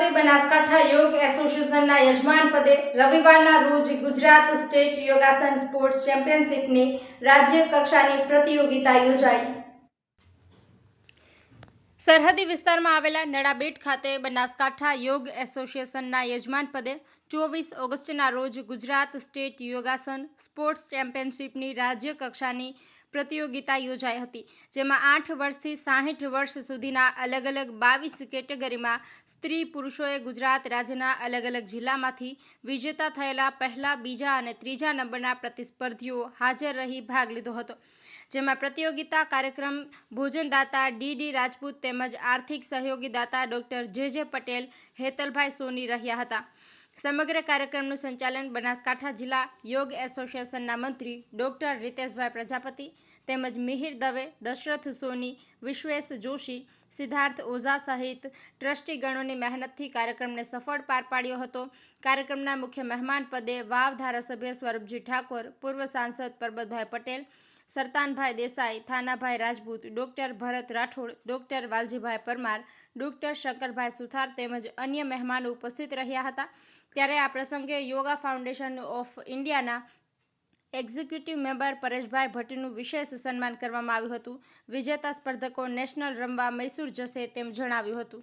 ખાતે બનાસકાંઠા યોગ એસોસિએશનના યજમાન પદે રવિવારના રોજ ગુજરાત સ્ટેટ યોગાસન સ્પોર્ટ્સ ચેમ્પિયનશિપની રાજ્ય કક્ષાની પ્રતિયોગિતા યોજાઈ. સરહદી વિસ્તારમાં આવેલા નડાબેટ ખાતે બનાસકાંઠા યોગ એસોસિએશનના યજમાન પદે ચોવીસ ઓગસ્ટના રોજ ગુજરાત સ્ટેટ યોગાસન સ્પોર્ટ્સ ચેમ્પિયનશિપની રાજ્ય કક્ષાની પ્રતિયોગિતા યોજાઈ હતી, જેમાં આઠ વર્ષથી સાહીઠ વર્ષ સુધીના અલગ અલગ બાવીસ કેટેગરીમાં સ્ત્રી પુરુષોએ ગુજરાત રાજ્યના અલગ અલગ જિલ્લામાંથી વિજેતા થયેલા પહેલા, બીજા અને ત્રીજા નંબરના પ્રતિસ્પર્ધીઓ હાજર રહી ભાગ લીધો હતો. જેમાં પ્રતિયોગિતા કાર્યક્રમ ભોજનદાતા ડી ડી રાજપૂત તેમજ આર્થિક સહયોગીદાતા ડોક્ટર જે જે પટેલ, હેતલભાઈ સોની રહ્યા હતા. સમગ્ર કાર્યક્રમનું સંચાલન બનાસકાંઠા જિલ્લા યોગ એસોસિએશનના મંત્રી ડોક્ટર રીતેશભાઈ પ્રજાપતિ તેમજ મિહિર દવે, દશરથ સોની, વિશ્વેશ જોશી, સિદ્ધાર્થ ઓઝા સહિત ટ્રસ્ટીગણોની મહેનતથી કાર્યક્રમને સફળ પાર પાડ્યો હતો. કાર્યક્રમના મુખ્ય મહેમાન પદે વાવ ધારાસભ્ય સ્વરૂપજી ઠાકોર, પૂર્વ સાંસદ Parbatbhai Patel Sartanbhai Desai, Thanabhai Rajput, doctor Bharat Rathod, doctor Valjibhai Parmar, doctor Shankarbhai Suthar તેમજ અન્ય મહેમાનો ઉપસ્થિત રહ્યા હતા. ત્યારે આ પ્રસંગે યોગા ફાઉન્ડેશન ઓફ ઇન્ડિયાના એક્ઝિક્યુટિવ મેમ્બર પરેશભાઈ ભટ્ટનું વિશેષ સન્માન કરવામાં આવ્યું હતું. વિજેતા સ્પર્ધકો નેશનલ રમવા મૈસૂર જશે તેમ જણાવ્યું હતું.